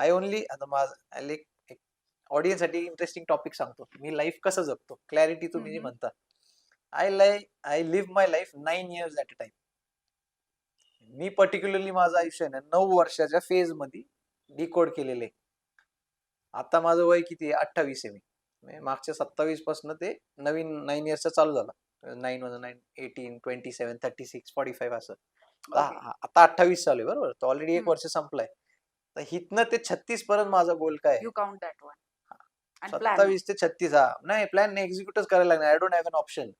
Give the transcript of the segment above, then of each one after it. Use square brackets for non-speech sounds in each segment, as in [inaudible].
I only आता माझं एक ऑडियन्ससाठी इंटरेस्टिंग टॉपिक सांगतो. मी लाईफ कसं जगतो? क्लॅरिटी तुम्ही जी. म्हणता. I lie I live my life nine years at a time me particularly माझं आयुष्य आहे ना नऊ वर्षाच्या फेजमध्ये डिकोड केलेले आता माझं वय किती आहे? अठ्ठावीस आहे मी. म्हणजे मागच्या सत्तावीसपासून ते नवीन नाईन इयर्सचा चालू झाला. Nine one nine eighteen twenty seven thirty six forty five असं. आता अठ्ठावीस चालू आहे बरोबर? ऑलरेडी एक. वर्ष संपलाय. तर हितनं ते छत्तीस पर्यंत माझा गोल काय? यू काउंट दॅट वन सत्तावीस ते छत्तीस हा. नाही प्लॅन एक्झिक्यूटच करायला लागणार. I don't have an option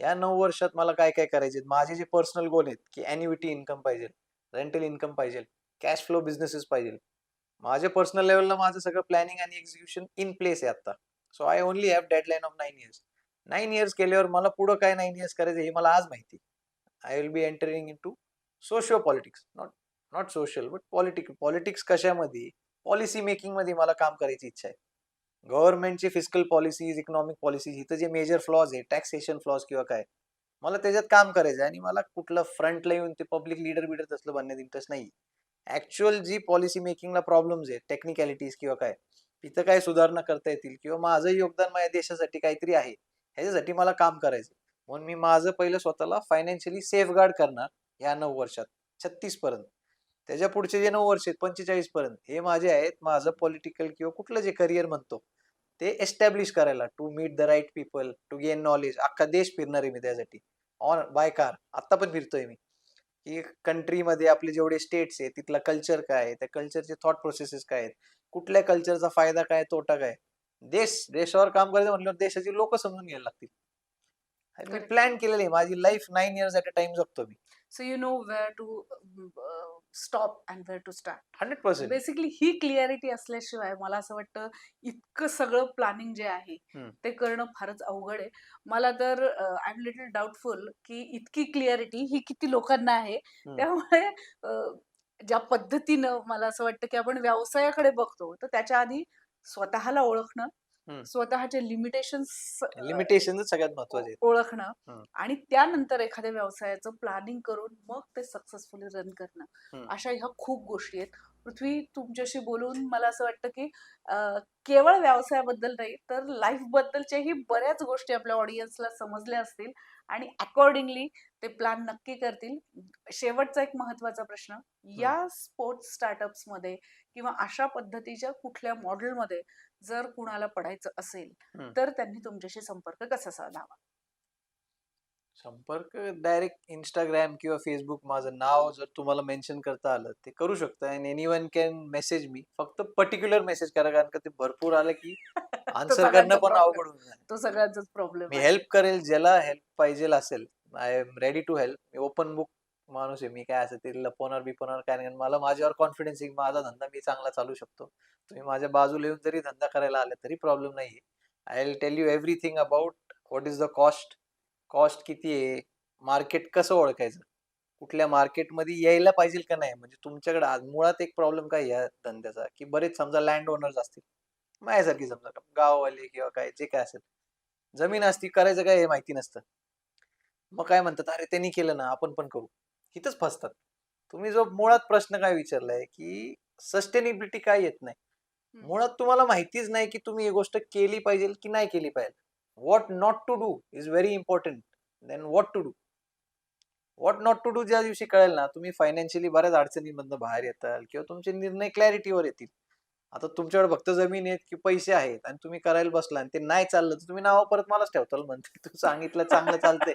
या नऊ वर्षात मला काय काय करायचे माझे जे पर्सनल गोल आहेत की अॅन्युइटी इन्कम पाहिजे रेंटल इन्कम पाहिजे कॅश फ्लो बिझनेसेस पाहिजे. माझ्या पर्सनल लेवलला माझं सगळं प्लॅनिंग आणि एक्झिक्युशन इन प्लेस आहे आता so I only have deadline of nine years nine years केल्यावर मला पुढं काय नाईन इयर्स करायचं हे मला आज माहिती I will be entering into socio politics not not social but politics politics कशामध्ये? पॉलिसी मेकिंगमध्ये मला काम करायची इच्छा आहे. गव्हर्नमेंटची फिजिकल पॉलिसीज इकॉनॉमिक पॉलिसीज इथं जे मेजर फ्लॉज आहे टॅक्सेशन फ्लॉज किंवा काय मला त्याच्यात काम करायचं आहे आणि मला कुठलं फ्रंटला येऊन ते पब्लिक लीडर बिडर तसलं बनण्यात इंटरेस्ट नाही ऍक्च्युअल जी पॉलिसी मेकिंगला प्रॉब्लेम्स आहे टेक्निकॅलिटीज किंवा काय तिथं काय सुधारणा करता येतील किंवा माझं योगदान माझ्या देशासाठी काहीतरी आहे ह्याच्यासाठी मला काम करायचं म्हणून मी माझं पहिलं स्वतःला फायनान्शियली सेफ गार्ड करणार या नऊ वर्षात छत्तीस पर्यंत त्याच्या पुढचे जे नऊ वर्ष आहेत पंचेचाळीस पर्यंत हे माझे आहेत माझं पॉलिटिकल किंवा कुठलं जे करिअर म्हणतो ते एस्टॅब्लिश करायला to meet the right people to gain knowledge अख्खा देश फिरणार आहे मी त्यासाठी. ऑन बाय कार आत्ता पण फिरतोय मी. की कंट्रीमध्ये आपले जेवढे स्टेट्स आहे तिथला कल्चर काय आहे त्या कल्चरचे थॉट प्रोसेसेस काय आहेत कुठल्या कल्चरचा फायदा काय तोटा काय देश देशावर काम करायचं म्हटल्यावर देशाची लोक समजून घ्यायला लागतील. मी. प्लॅन केलेलं माझी life nine years at a time जगतो मी. So you know where to stop and where to start hundred percent basically he clarity असल्याशिवाय मला असं वाटतं इतकं सगळं प्लॅनिंग जे आहे. ते करणं फारच अवघड आहे मला तर आय एम लिटल डाऊटफुल की इतकी क्लिअरिटी ही किती लोकांना आहे. त्यामुळे ज्या पद्धतीनं मला असं वाटतं की आपण व्यवसायाकडे बघतो तर त्याच्या आधी स्वतःला ओळखणं. स्वतःचे लिमिटेशन्स लिमिटेशन सगळ्यात महत्त्वाचे. ओळखणं. आणि त्यानंतर एखाद्या व्यवसायाचं प्लॅनिंग करून मग ते सक्सेसफुली रन करणं. अशा ह्या खूप गोष्टी आहेत पृथ्वी तुमच्याशी बोलून मला असं वाटतं की केवळ व्यवसायाबद्दल नाही तर लाईफ बद्दलच्याही बऱ्याच गोष्टी आपल्या ऑडियन्सला समजल्या असतील आणि अकॉर्डिंगली ते प्लॅन नक्की करतील. शेवटचा एक महत्त्वाचा प्रश्न या स्पोर्ट्स स्टार्टअप्समध्ये किंवा अशा पद्धतीच्या कुठल्या मॉडेलमध्ये जर कुणाला पडायचं असेल. तर त्यांनी तुमच्याशी संपर्क कसा साधावा? संपर्क डायरेक्ट इंस्टाग्राम किंवा फेसबुक माझं नाव जर तुम्हाला मेन्शन करता आलं ते करू शकता. आणि एनी वन कॅन मेसेज मी फक्त पर्टिक्युलर मेसेज करा कारण का ते भरपूर आलं की [laughs] आन्सर करणं पण. अवघड होऊन जाईल. तो सगळ्यांचाच प्रॉब्लेम मी हेल्प करेल ज्याला हेल्प पाहिजे असेल I am ready to help me open book माणूस आहे मी काय असं ते लपवणार बिपवणार काय नाही. मला माझ्यावर कॉन्फिडन्स आहे माझा धंदा मी चांगला चालू शकतो. तुम्ही माझ्या बाजूला येऊन जरी धंदा करायला आले तरी प्रॉब्लेम नाहीये. I will tell you everything about what is the cost cost किती आहे? मार्केट कसं ओळखायचं? कुठल्या मार्केटमध्ये यायला पाहिजे का नाही? म्हणजे तुमच्याकडे आज मुळात एक प्रॉब्लेम काय या धंद्याचा? की बरेच समजा लँड ओनर्स असतील. माझ्यासारखी समजा गाववाले किंवा काय जे काय असेल. जमीन असती करायचं काय हे माहिती नसतं. मग काय म्हणतात अरे त्यांनी केलं ना आपण पण करू. इथंच फसतात. तुम्ही जो मुळात प्रश्न काय विचारलाय की सस्टेनेबिलिटी काय येत नाही. मुळात तुम्हाला माहितीच नाही की तुम्ही ही गोष्ट केली पाहिजे की नाही केली पाहिजे. What not to do is very important. Then what to do what not to do ज्या दिवशी कळेल ना तुम्ही फायनान्शियली बऱ्याच अडचणींमधनं बाहेर येताल किंवा तुमचे निर्णय क्लॅरिटीवर येतील. आता तुमच्याकडे फक्त जमीन आहेत की पैसे आहेत आणि तुम्ही करायला बसला आणि ते नाही चाललं तर तुम्ही नाव परत मलाच ठेवताल म्हणते. तू सांगितलं चांगलं चालतंय.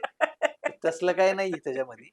तसलं काही नाही त्याच्यामध्ये.